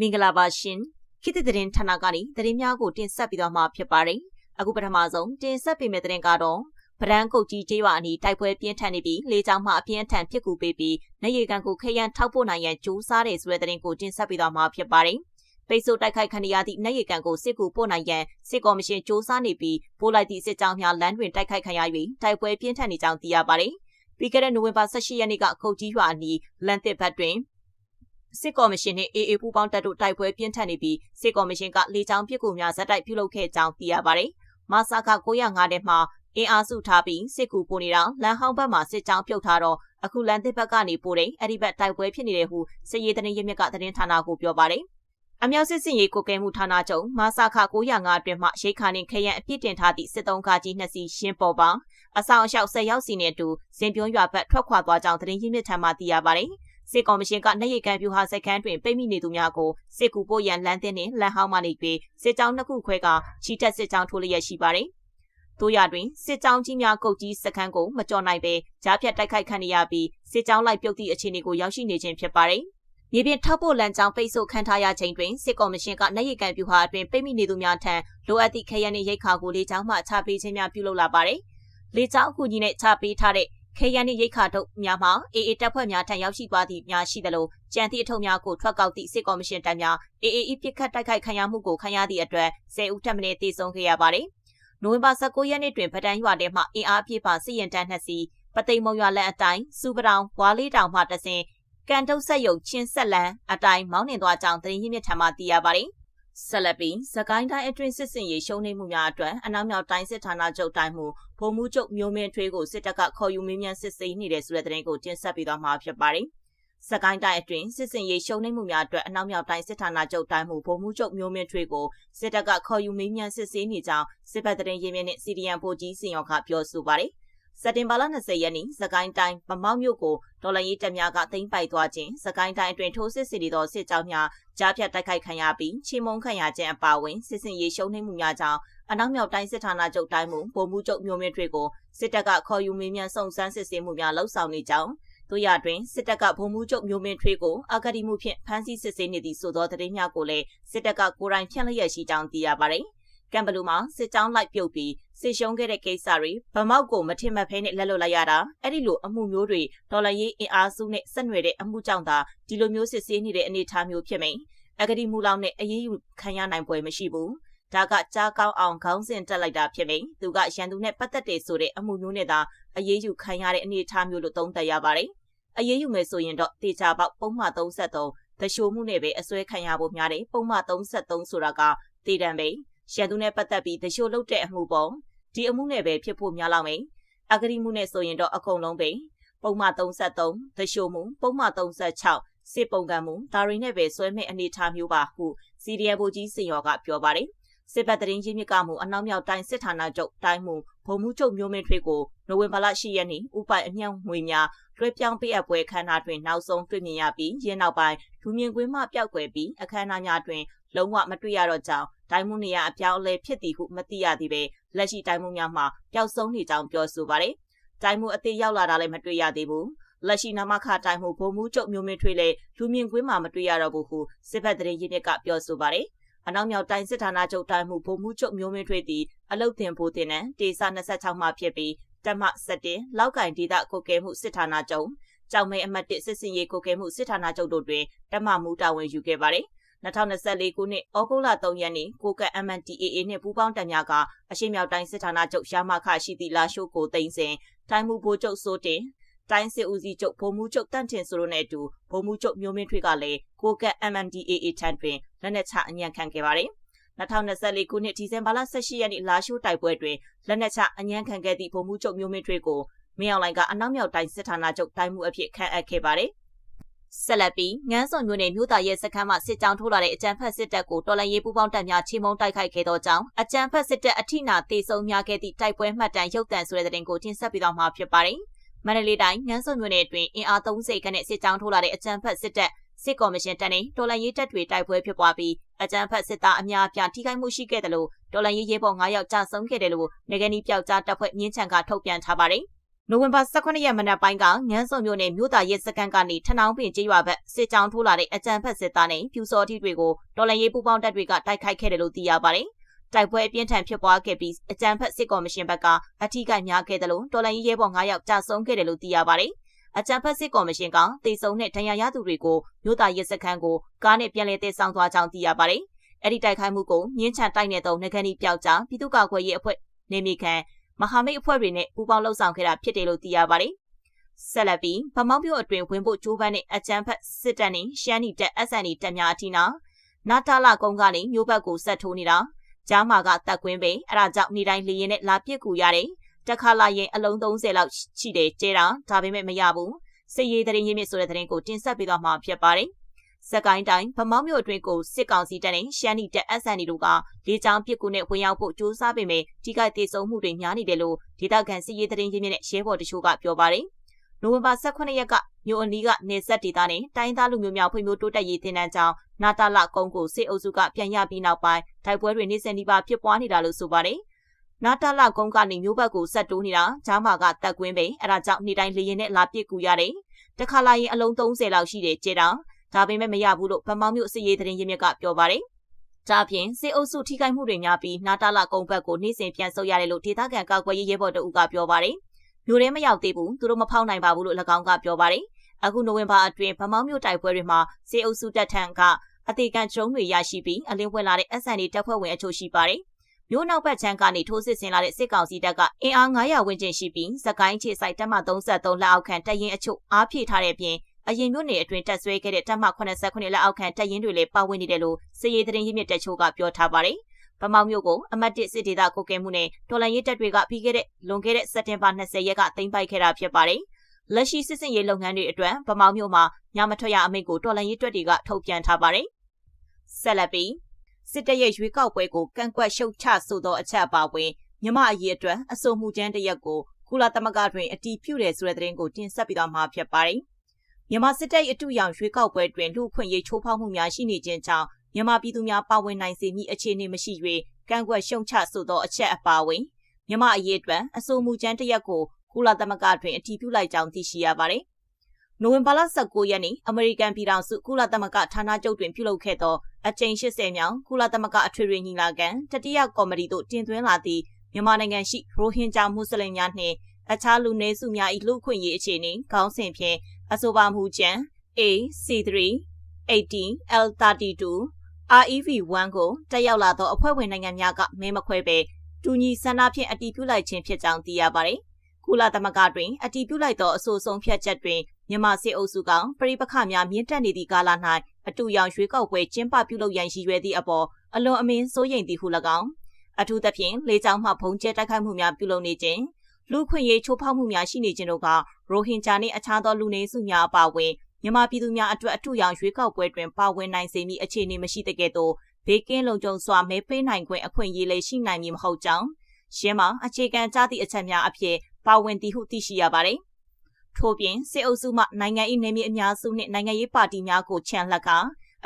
မင်္ဂလာပါရှင်ခေတ်သစ်သတင်းဌာနကနေသတင်းများကိုတင်ဆက်ပြီးတော့မှာဖြစ်ပါတယ်အခုပထမဆုံးတင်ဆက်ပေးမယ့်သတင်းကတော့ဗရန်ကုတ်ကြီးကျေးရွာအနီးတိုက်ပွဲပြင်းထန်နေပြီးလေကြောင်းမှအပြင်းထန်ပစ်ကူပေးပြီးနေရီကန်ကိုခရမ်းထောက်ပို့နိုင်ရန်ကြိုးစားတယ်ဆိုတဲ့သတင်းကိုတင်ဆက်ပေးတော့မှာဖြစ်ပါတယ်ပိတ်ဆို့တိုက်ခိုက်ခံရသည့်နေရီကန်ကိုစစ်ကူပို့နိုင်ရန်စစ်ကော်မရှင်စ조사နေပြီးပို့လိုက်သည့်စစ်ကြောင်းများလမ်းတွင်တိုက်ခိုက်ခံရ၍တိုက်ပွဲပြင်းထန်နေကြောင်းသိရပါတယ်ပြီးခဲ့တဲ့နိုဝင်ဘာ18ရက်နေ့ကကုတ်ကြီးရွာအနီးလန်တစ်ဘတ်တွင် စစ်ကော်မရှင်နှင့် AA ပူးပေါင်းတပ်တို့တိုက်ပွဲပြင်းထန်နေပြီးစစ်ကော်မရှင်ကလေကြောင်းပစ်ကူများဇက်တိုက်ပြုလုပ်ခဲ့ကြောင်းသိရပါတယ်။မဆာခ905ထဲမှာအင်အားစုထားပြီးစစ်ကူပို့နေတာလမ်းဟောင်းဘက်မှာစစ်ကြောင်းပြုတ်ထားတော့အခုလန်တစ်ဘက်ကနေပို့တယ်အဲ့ဒီဘက်တိုက်ပွဲဖြစ်နေတယ်ဟုစစ်ရေးသတင်းရမြစ်ကသတင်းဌာနကိုပြောပါတယ်။အမြောက်စစ်စင်ရေးကိုကဲမှုဌာနချုပ်မဆာခ905အတွင်းမှရိတ်ခါနေခရံအပြစ်တင်ထားသည့်စစ်တုံးကားကြီးနှစ်စီးရှင်းပေါ်ပါအဆောင်အလျှောက်ဆက်ရောက်စီနဲ့အတူစင်ပြုံးရွာဘက်ထွက်ခွာသွားကြောင်းသတင်းရင်းမြစ်ထံမှသိရပါတယ်။ စစ်ကော်မရှင်ကနိုင်ရီကန်ပြူဟာစခန်းတွင်ပိတ်မိနေသူများကိုစစ်ကူပို့ရန်လမ်းသင်းနှင့်လမ်းဟောင်းမှနေပြီးစစ်ကြောင်းနှစ်ခုခွဲကချီတက်စစ်ကြောင်းထိုးလျက်ရှိပါတယ်။တို့ရတွင်စစ်ကြောင်းကြီးများကုတ်ကြီးစခန်းကိုမကြော်နိုင်ပဲကြားဖြတ်တိုက်ခိုက်ခံရပြီးစစ်ကြောင်းလိုက်ပြုတ်သည့်အခြေအနေကိုရောက်ရှိနေခြင်းဖြစ်ပါတယ်။မြေပြင်ထောက်ပို့လမ်းကြောင်းပိတ်ဆို့ခံထားရချိန်တွင်စစ်ကော်မရှင်ကနိုင်ရီကန်ပြူဟာအတွင်ပိတ်မိနေသူများထံလိုအပ်သည့်ခရရနှင့်ရိတ်ခါကိုလေကြောင်းမှချပေးခြင်းများပြုလုပ်လာပါတယ်။လေကြောင်းအကူအညီနဲ့ချပေးထားတဲ့ ခေရန်နှင့်ရိတ်ခါထုတ်များမှာအေအေတပ်ဖွဲ့များထံရောက်ရှိသွားသည့်များရှိသလိုကြံသည့်အထုပ်များကိုထွက်ကောက်သည့်စစ်ကော်မရှင်တပ်များအေအေပြစ်ခတ်တိုက်ခိုက်ခံရမှုကိုခံရသည့်အတွက်၁၀ဦးထပ်မံတေဆုံးခဲ့ရပါတယ်။နိုဝင်ဘာ19ရက်နေ့တွင်ဗဒန်းရွာထဲမှအင်အားပြည့်ပါစစ်ရင်တန်းနှစ်စီးပသိမ်မုံရွာလက်အတိုင်းစူပတောင်ဝါလေးတောင်မှတဆင်ကန်တုတ်ဆက်ယုံချင်းဆက်လန်းအတိုင်းမောင်းနှင်သွားကြောင်းသတင်းရင်းမြစ်ထံမှသိရပါတယ်။ ဆက်လက်ပြီးစကိုင်းတိုင်းအတွင်းစစ်စင်ရေးရှုံးနေမှုများအတွက်အနောက်မြောက်တိုင်းစစ်ဌာနချုပ်တိုင်းမှုဗိုလ်မှူးချုပ်မျိုးမင်းထွေးကိုစစ်တပ်ကခေါ်ယူမင်းမြန်စစ်ဆေးနေတဲ့ဆိုတဲ့သတင်းကိုတင်ဆက်ပေးသွားမှာဖြစ်ပါတယ်။စကိုင်းတိုင်းအတွင်းစစ်စင်ရေးရှုံးနေမှုများအတွက်အနောက်မြောက်တိုင်းစစ်ဌာနချုပ်တိုင်းမှုဗိုလ်မှူးချုပ်မျိုးမင်းထွေးကိုစစ်တပ်ကခေါ်ယူမင်းမြန်စစ်ဆေးနေကြောင်းစစ်ဘက်သတင်းရင်းမြစ်နဲ့စီဒီအမ်ဗိုလ်ကြီးစင်ရောကပြောဆိုပါတယ်။ စက်တင်ဘာလ20ရက်နေ့စကိုင်းတိုင်းမမောက်မြို့ကိုဒေါ်လာရေးတပ်များကသိမ်းပိုက်သွားခြင်းစကိုင်းတိုင်းအတွင်းထိုးစစ်စီသောစစ်ကြောင်းများကြားဖြတ်တိုက်ခိုက်ခံရပြီးချီမုံခံရခြင်းအပါအဝင်စစ်စင်ရေးရှုံးနှိမ့်မှုများကြောင့်အနောက်မြောက်တိုင်းစစ်ဌာနချုပ်တိုင်းမှုဗိုလ်မှူးချုပ်မျိုးမင်းထွေကိုစစ်တပ်ကခေါ်ယူမင်းမြန်စုံစမ်းစစ်ဆေးမှုများလှုပ်ဆောင်နေကြောင်းတို့ရတွင်စစ်တပ်ကဗိုလ်မှူးချုပ်မျိုးမင်းထွေးကိုအကတိမှုဖြင့်ဖမ်းဆီးစစ်ဆေးနေသည့်ဆိုသောသတင်းများကိုလည်းစစ်တပ်ကကိုယ်တိုင်ဖြန့်လျက်ရှိကြောင်းသိရပါတယ်။ ကံဘလူမှာစစ်ကြောင်းလိုက်ပြုတ်ပြီးစစ်ရှုံးခဲ့တဲ့ကိစ္စတွေဗမောက်ကိုမထင်မှတ်ဖဲနဲ့လက်လွတ်လိုက်ရတာအဲ့ဒီလိုအမှုမျိုးတွေဒေါ်လာရေးအင်အားစုနဲ့ဆက်နွယ်တဲ့အမှုကြောင့်သာဒီလိုမျိုးစစ်ဆေးနေတဲ့အနေအထားမျိုးဖြစ်မိန်အဂတိမူလောက်နဲ့အရေးယူခံရနိုင်ပွဲမရှိဘူးဒါကကြားကောင်းအောင်ခေါင်းစဉ်တက်လိုက်တာဖြစ်မိန်သူကရန်သူနဲ့ပတ်သက်တယ်ဆိုတဲ့အမှုမျိုးနဲ့သာအရေးယူခံရတဲ့အနေအထားမျိုးလို့သုံးသပ်ရပါတယ်အရေးယူမယ်ဆိုရင်တော့တေချာပေါက်ပုံမှန်33တရှိုးမှုနဲ့ပဲအစွဲခံရဖို့များတယ်ပုံမှန်33ဆိုတာကတည်တံပဲ ရန်သူနဲ့ပတ်သက်ပြီးတချို့လုပ်တဲ့အမှုပေါ့ဒီအမှုနဲ့ပဲဖြစ်ဖို့များလောက်မယ်အဂတိမှုနဲ့ဆိုရင်တော့အကုန်လုံးပဲပုံမှန်33တရှို့မှုပုံမှန်36စစ်ပုံကံမှုဒါတွေနဲ့ပဲဆွဲမဲ့အနေထားမျိုးပါဟုစီရီယယ်ဘူကြီးစင်ရောကပြောပါတယ်စစ်ပတ်တရင်ချင်းမြစ်ကမှုအနောက်မြောက်တိုင်းစစ်ဌာနချုပ်တိုင်းမှုဗိုလ်မှူးချုပ်မျိုးမင်းထွေးကိုနိုဝင်ဘာလ10ရက်နေ့ဥပိုင်အမြောက်ငွေများလွှဲပြောင်းပေးအပ်ပွဲခမ်းနားတွင်နောက်ဆုံးတွေ့မြင်ရပြီးရင်းနောက်ပိုင်းလူမြင်ကွင်းမှပျောက်ကွယ်ပြီးအခမ်းအနားများတွင် လုံးဝမတွေ့ရတော့ကြောင်းတိုင်းမှုနေရအပြောင်းအလဲဖြစ်သည်ဟုမသိရသေးပဲလက်ရှိတိုင်းမှုများမှာပျောက်ဆုံးနေကြောင်းပြောဆိုပါတယ်။တိုင်းမှုအသေးရောက်လာတာလည်းမတွေ့ရသေးဘူး။လက်ရှိနာမခတိုင်းမှုဗိုလ်မှူးချုပ်မျိုးမင်းထွေးလည်းလူမြင်ကွင်းမှာမတွေ့ရတော့ဘူးဟုစစ်ဘက်သတင်းရင်းမြစ်ကပြောဆိုပါတယ်။အနောက်မြောက်တိုင်းစစ်ဌာနချုပ်တိုင်းမှုဗိုလ်မှူးချုပ်မျိုးမင်းထွေးသည်အလုတ်တင်ဖို့တင်တဲ့ဒေသ26မှဖြစ်ပြီးတက်မှ7လောက်ကင်ဒေသကိုကဲမှုစစ်ဌာနချုပ်ကြောင်မဲအမှတ်1စစ်စင်ရေးကိုကဲမှုစစ်ဌာနချုပ်တို့တွင်တက်မှမူတာဝန်ယူခဲ့ပါတယ် 2024ခုနှစ်ဩဂုတ်လ3ရက်နေ့ကိုကတ် MNTAA နှင့်ပူးပေါင်းတပ်များကအရှိမြောက်တိုင်းစစ်ဌာနချုပ်ရမခရှိသည့်လာရှိုးကိုသိမ်းစဉ်တိုင်းမှုဘိုးချုပ်စိုးတင်တိုင်းစစ်ဦးစီးချုပ်ဗိုလ်မှူးချုပ်တန့်ထင်ဆိုတို့နဲ့အတူဗိုလ်မှူးချုပ်မျိုးမင်းထွေးကလည်းကိုကတ် MNDAA ထံတွင်လက်နက်ချအညံ့ခံခဲ့ပါတယ်2024ခုနှစ်ဒီဇင်ဘာလ18ရက်နေ့လာရှိုးတိုက်ပွဲတွင်လက်နက်ချအညံ့ခံခဲ့သည့်ဗိုလ်မှူးချုပ်မျိုးမင်းထွေးကိုမင်းအောင်လှိုင်ကအနောက်မြောက်တိုင်းစစ်ဌာနချုပ်တိုင်းမှုအဖြစ်ခန့်အပ်ခဲ့ပါတယ်။ ဆက်လက်ပြီးငန်းစုံမြို့နယ်မြို့သားရဲစခန်းမှစစ်ကြောင်းထိုးလာတဲ့အကြမ်းဖက်စစ်တပ်ကိုတော်လှန်ရေးပူးပေါင်းတပ်များချေမှုန်းတိုက်ခိုက်ခဲ့သောကြောင့်အကြမ်းဖက်စစ်တပ်အထိနာတေဆုံးများခဲ့သည့်တိုက်ပွဲမှတ်တမ်းရုပ်သံဆိုတဲ့တဲ့တင်ကိုတင်ဆက်ပေးသွားမှာဖြစ်ပါတယ်။မန္တလေးတိုင်းငန်းစုံမြို့နယ်အတွင်းအင်အား30ခန့်နဲ့စစ်ကြောင်းထိုးလာတဲ့အကြမ်းဖက်စစ်တပ်စစ်ကော်မရှင်တပ်နဲ့တော်လှန်ရေးတပ်တွေတိုက်ပွဲဖြစ်ပွားပြီးအကြမ်းဖက်စစ်သားအများအပြားထိခိုက်မှုရှိခဲ့တယ်လို့တော်လှန်ရေးရဲဘော်9ယောက်ကြာဆုံးခဲ့တယ်လို့နေဂနီပြောက်ကြားတပ်ဖွဲ့မြင်းချန်ကထုတ်ပြန်ထားပါတယ်။ နိုဝင်ဘာ18ရက်မနက်ပိုင်းကငန်းစုံမြို့နယ်မြို့သားရဲစခန်းကနေထနောင်းပင်ကျေးရွာဘက်စစ်ကြောင်းထိုးလာတဲ့အကြမ်းဖက်စစ်သားနဲ့ပြူစောတိတွေကိုတော်လန်ရေးပူးပေါင်းတပ်တွေကတိုက်ခိုက်ခဲ့တယ်လို့သိရပါတယ်။တိုက်ပွဲအပြင်းထန်ဖြစ်ပွားခဲ့ပြီးအကြမ်းဖက်စစ်ကော်မရှင်ဘက်ကအထီးကများခဲ့တယ်လို့တော်လန်ရေးရဲဘော်9ယောက်ကြာဆုံးခဲ့တယ်လို့သိရပါတယ်။အကြံဖက်စစ်ကော်မရှင်ကတေဆုံနဲ့ဒဏ်ရာရသူတွေကိုမြို့သားရဲစခန်းကိုကားနဲ့ပြန်လည်တည်ဆောင်သွားကြောင်းသိရပါတယ်။အဲ့ဒီတိုက်ခိုက်မှုကိုမြင်းချန်တိုက်နယ်တုံငကန်ဒီပျောက်ကြားပြည်သူ့ကာကွယ်ရေးအဖွဲ့နေမီခံ မဟာမိတ်အဖွဲ့တွေနဲ့ပူးပေါင်းလှုပ်ဆောင်ခဲ့တာဖြစ်တယ်လို့သိရပါတယ်။ဆက်လက်ပြီးဗမောက်မြို့အတွင်ဝင်ဖို့ကြိုးပမ်းတဲ့အကြမ်းဖက်စစ်တပ်နဲ့ရှမ်းနီတပ် SND တပ်များအထိနာနာတာလာကုန်းကနေမြို့ဘက်ကိုဆက်ထိုးနေတာကြားမာကတက်ကွင်းပဲအဲ့ဒါကြောင့်နေတိုင်းလေရင်နဲ့လာပစ်ကူရတယ်။တက်ခါလာရင်အလုံး30လောက်ရှိတယ်ကျဲတာဒါပေမဲ့မရဘူး။စစ်ရေးတရင်ရင်းမြစ်ဆိုတဲ့တရင်ကိုတင်ဆက်ပေးသွားမှာဖြစ်ပါတယ်။ စကိုင်းတိုင်းဗမောက်မြို့အတွင်းကိုစစ်ကောင်စီတပ်နဲ့ရှမ်းနီတပ် SND တို့ကလေကြောင်းပစ်ကူနဲ့ဝင်ရောက်ဖို့ကြိုးစားပေမဲ့ထိခိုက်ဒေဆုံးမှုတွေများနေတယ်လို့ဒေသခံစစ်ရေးသတင်းရင်းမြစ်နဲ့ရဲဘော်တချို့ကပြောပါတယ်။နိုဝင်ဘာ18ရက်ကမြို့အနီးကနေဆက်ဒေသနဲ့တိုင်းသားလူမျိုးများဖွံ့ဖြိုးတိုးတက်ရေးတင်နန်းကြောင်းနာတာလကုန်းကိုစစ်အုပ်စုကပြန်ရပြီးနောက်ပိုင်းတိုက်ပွဲတွေနေစင်ဒီပါဖြစ်ပွားနေတာလို့ဆိုပါတယ်။နာတာလကုန်းကနေမြို့ဘက်ကိုဆက်တိုးနေတာဂျားမာကတက်ကွင်းပဲအဲဒါကြောင့်နေတိုင်းလေရင်နဲ့လာပစ်ကူရတယ်။တခါလာရင်အလုံး30လောက်ရှိတယ်ကျေတောင် ဒါပေမဲ့မရဘူးလို့ဗမောင်မြို့စစ်ရေးသတင်းရင်းမြစ်ကပြောပါတယ်။ဒါပြင်စစ်အုပ်စုထိခိုက်မှုတွေများပြီးနာတာလာကုန်းဘက်ကိုနေ့စဉ်ပြန်ဆုတ်ရတယ်လို့ဒေသခံကာကွယ်ရေးရဲဘော်တအုပ်ကပြောပါတယ်။မြို့ထဲမရောက်သေးဘူးသူတို့မဖောက်နိုင်ပါဘူးလို့၎င်းကပြောပါတယ်။အခုနိုဝင်ဘာအတွင်းဗမောင်မြို့တိုက်ပွဲတွေမှာစစ်အုပ်စုတပ်ထံကအသေးခံကျုံတွေရရှိပြီးအလင်းဝင်လာတဲ့ SND တပ်ဖွဲ့ဝင်အချို့ရှိပါတယ်။မြို့နောက်ဘက်ခြမ်းကနေထိုးစစ်ဆင်လာတဲ့စစ်ကောင်စီတပ်ကအင်အား900ဝန်းကျင်ရှိပြီးစကိုင်းခြေဆိုင်တပ်မ33လက်အောက်ခံတပ်ရင်းအချို့အားဖြည့်ထားတဲ့ပြင် အရင်မြို့နယ်အတွင်းတက်ဆွဲခဲ့တဲ့တပ်မ89လက်အောက်ခံတပ်ရင်းတွေလည်းပါဝင်နေတယ်လို့စစ်ရေးသတင်းရင်းမြစ်တချို့ကပြောထားပါတယ်။ဗမောက်မြို့ကိုအမတ်တစ်စစ်ဒေသကိုကဲမှုနဲ့တော်လန်ရေးတပ်တွေကပြီးခဲ့တဲ့လွန်ခဲ့တဲ့စက်တင်ဘာ20ရက်ကတင်ပိုက်ခဲ့တာဖြစ်ပါတယ်။လက်ရှိစစ်စင်ရေးလုပ်ငန်းတွေအတွက်ဗမောက်မြို့မှာညမထွက်ရအမိန့်ကိုတော်လန်ရေးတပ်တွေကထုတ်ပြန်ထားပါတယ်။ဆက်လက်ပြီးစစ်တပ်ရဲ့ရွေးကောက်ပွဲကိုကန့်ကွက်ရှုတ်ချဆိုသောအချက်ပါဝင်မြမအရေးအတွက်အဆိုမှုကျန်းတရက်ကိုကုလသမဂ္ဂတွင်အတီးပြုတယ်ဆိုတဲ့သတင်းကိုတင်ဆက်ပြီးတော့မှာဖြစ်ပါတယ်။ မြန်မာစစ်တပ်အတူရောင်ရွေးကောက်ပွဲတွင်လူခွင့်ရေးချိုးဖောက်မှုများရှိနေခြင်းကြောင့်မြန်မာပြည်သူများပါဝင်နိုင်စေမည့်အခြေအနေမရှိ၍ကန့်ကွက်ရှုံချဆိုသောအချက်အပါဝင်မြန်မာအရေးအတွက်အဆိုမှုကျန်းတရက်ကိုကုလသမဂ္ဂတွင်အတည်ပြုလိုက်ကြောင်းသိရှိရပါတယ်။နိုဝင်ဘာလ19ရက်နေ့အမေရိကန်ပြည်ထောင်စုကုလသမဂ္ဂဌာနချုပ်တွင်ပြုလုပ်ခဲ့သောအကြိမ်80မြောက်ကုလသမဂ္ဂအထွေထွေညီလာခံတတိယကော်မတီသို့တင်သွင်းလာသည့်မြန်မာနိုင်ငံရှိရိုဟင်ဂျာမွတ်စလင်များနှင့်အခြားလူနည်းစုများ၏လူ့ခွင့်ရေးအခြေအနေခေါင်းစဉ်ဖြင့် အဆိုပါမူကြမ်း AC3 80 L32 REV1 ကိုတက်ရောက်လာသောအဖွဲ့ဝင်နိုင်ငံများကမဲမခွဲပဲတူညီဆန္ဒဖြင့်အတည်ပြုလိုက်ခြင်းဖြစ်ကြောင်းသိရပါတယ်။ကုလသမဂ္ဂတွင်အတည်ပြုလိုက်သောအဆိုဆုံးဖြတ်ချက်တွင်မြန်မာစစ်အုပ်စုကပြည်ပခများမြင့်တက်နေသည့်ကာလ၌အတူရောင်ရွေးကောက်ပွဲကျင်းပပြုလုပ်ရန်ရည်ရွယ်သည့်အပေါ်အလွန်အမင်းစိုးရိမ်သည်ဟု၎င်းအထူးသဖြင့်လေကြောင်းမှဖုံးကျဲတိုက်ခိုက်မှုများပြုလုပ်နေခြင်း လူခွင့်ရေးချိုးဖောက်မှုများရှိနေခြင်းတို့ကရိုဟင်ဂျာနှင့်အခြားသောလူနည်းစုများအပါအဝင်မြန်မာပြည်သူများအတွက်အထူးရောင်ရွေးကောက်ပွဲတွင်ပါဝင်နိုင်စေမည့်အခြေအနေမရှိတဲ့ကဲ့သို့ဘေးကင်းလုံခြုံစွာမဲပေးနိုင်ခွင့်အခွင့်အရေးလည်းရှိနိုင်မည်မဟုတ်ကြောင်းရှင်းမှာအခြေခံကြသည့်အချက်များအဖြစ်ပါဝင်သည်ဟုသိရှိရပါတယ်။ထို့ပြင်စစ်အုပ်စုမှနိုင်ငံ၏နေမြေအများစုနှင့်နိုင်ငံရေးပါတီများကိုချန်လှက်က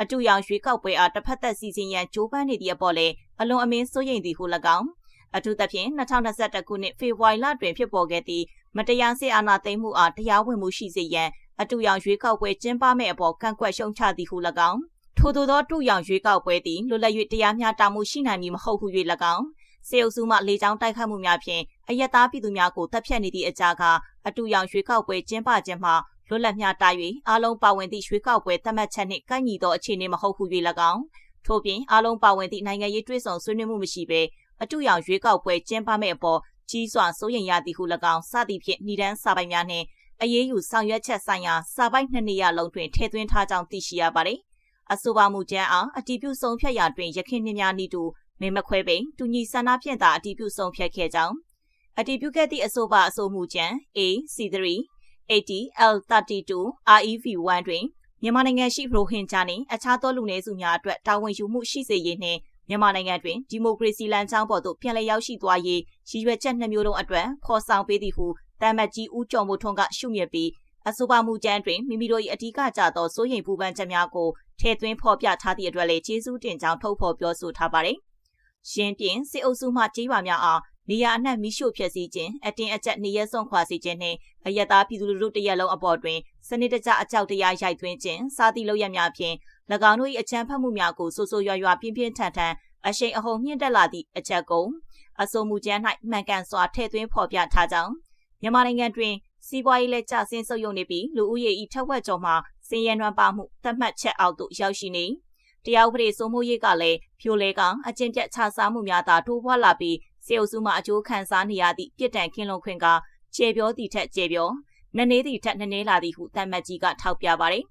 အတူရောင်ရွေးကောက်ပွဲအားတစ်ဖက်သက်စီစဉ်ရန်ကြိုးပမ်းနေသည့်အပေါ်လည်းအလွန်အမင်းစိုးရိမ်သည်ဟု၎င်း အထူးသဖြင့်2021ခုနှစ်ဖေဖော်ဝါရီလတွင်ဖြစ်ပေါ်ခဲ့သည့်မတရားစစ်အာဏာသိမ်းမှုအားတရားဝင်မှုရှိစေရန်အတူရောင်ရွေးကောက်ပွဲကျင်းပမယ့်အပေါ်ကန့်ကွက်ရှုံချသည်ဟု၎င်းထို့သောသောတူရောင်ရွေးကောက်ပွဲသည်လွတ်လပ်၍တရားမျှတမှုရှိနိုင်မည်မဟုတ်ဟု၍၎င်းစေအုပ်စုမှလေကြောင်းတိုက်ခတ်မှုများဖြင့်အယက်သားပြည်သူများကိုတပ်ဖြတ်နေသည့်အကြကအတူရောင်ရွေးကောက်ပွဲကျင်းပခြင်းမှာလွတ်လပ်မျှတ၍အားလုံးပါဝင်သည့်ရွေးကောက်ပွဲသတ်မှတ်ချက်နှင့်ကိုက်ညီသောအခြေအနေမဟုတ်ဟု၍၎င်းထို့ပြင်အားလုံးပါဝင်သည့်နိုင်ငံရေးတွဲဆောင်ဆွေးနွေးမှုမရှိဘဲ အတူရောင်ရွေးကောက်ပွဲကျင်းပမယ့်အပေါ်ကြီးစွာစိုးရိမ်ရသည်ဟု၎င်းစသည်ဖြင့်ဏ္ဍန်စာပိုင်များနှင့်အရေးယူဆောင်ရွက်ချက်ဆိုင်ရာစာပိုက်နှစ်နေရာလုံးတွင်ထည့်သွင်းထားကြောင်းသိရှိရပါတယ်။အဆိုပါမူကြမ်းအားအတည်ပြုဆုံးဖြတ်ရာတွင်ရခင်နှများနည်းတူမင်းမခွဲပိန်တူညီဆန္ဒဖြင့်သာအတည်ပြုဆုံးဖြတ်ခဲ့ကြောင်းအတည်ပြုခဲ့သည့်အဆိုပါအဆိုမူကြမ်း AC3 80L32 REV1 တွင်မြန်မာနိုင်ငံရှိရိုဟင်ဂျာနှင့်အခြားသောလူနည်းစုများအတွက်တာဝန်ယူမှုရှိစေရေးနှင့် မြန်မာနိုင်ငံတွင်ဒီမိုကရေစီလမ်းကြောင်းပေါ်သို့ပြန်လည်ရောက်ရှိသွားရေးရည်ရွယ်ချက်နှမျိုးလုံးအတွက်ဖော်ဆောင်ပေးသည်ဟုတမ်မတ်ကြီးဦးကျော်မိုးထွန်းကရှုမြစ်ပြီးအဆိုပါမူကြမ်းတွင်မိမိတို့၏အဓိကကြသောစိုးရိမ်ပူပန်ချက်များကိုထည့်သွင်းဖော်ပြထားသည့်အတွက်လည်းကျေးဇူးတင်ကြောင်းထုတ်ဖော်ပြောဆိုထားပါတယ်။ရှင်းပြင်းစစ်အုပ်စုမှကြေးရွာများအားနေရာအနှံ့မိရှို့ဖျက်ဆီးခြင်းအတင်းအကျပ်နေရဲဆုံးခွာစေခြင်းနှင့်အယက်သားပြည်သူလူထုတရက်လုံးအပေါ်တွင်စနစ်တကျအကြောက်တရားရိုက်သွင်းခြင်းစာသည့်လုပ်ရများဖြင့်၎ င်းတို့၏အကြမ်းဖက်မှုများကိုဆိုးဆိုးရွားရွားပြင်းပြင်းထန်ထန်အရှိန်အဟုန်မြင့်တက်လာသည့်အချက်ကိုအဆိုမှုကျမ်း၌မှန်ကန်စွာထည့်သွင်းဖော်ပြထားကြောင်းမြန်မာနိုင်ငံတွင်စီးပွားရေးလက်ကျဆင်းဆုပ်ယုံနေပြီးလူဦးရေ၏ထက်ဝက်ကျော်မှစင်ရနွမ်းပါမှုသတ်မှတ်ချက်အောက်သို့ရောက်ရှိနေတရားဥပဒေစိုးမိုးရေးကလည်းဖြိုလဲကအကျင့်ပြတ်ခြစားမှုများသာတိုးပွားလာပြီးစေအုပ်စုမှအကျိုးခံစားနေရသည့်ပြစ်ဒဏ်ကင်းလွန်ခွင့်ကကျေပြောသည့်ထက်ကျေပြောနနေသည့်ထက်နနေလာသည်ဟုတမတ်ကြီးကထောက်ပြပါတယ်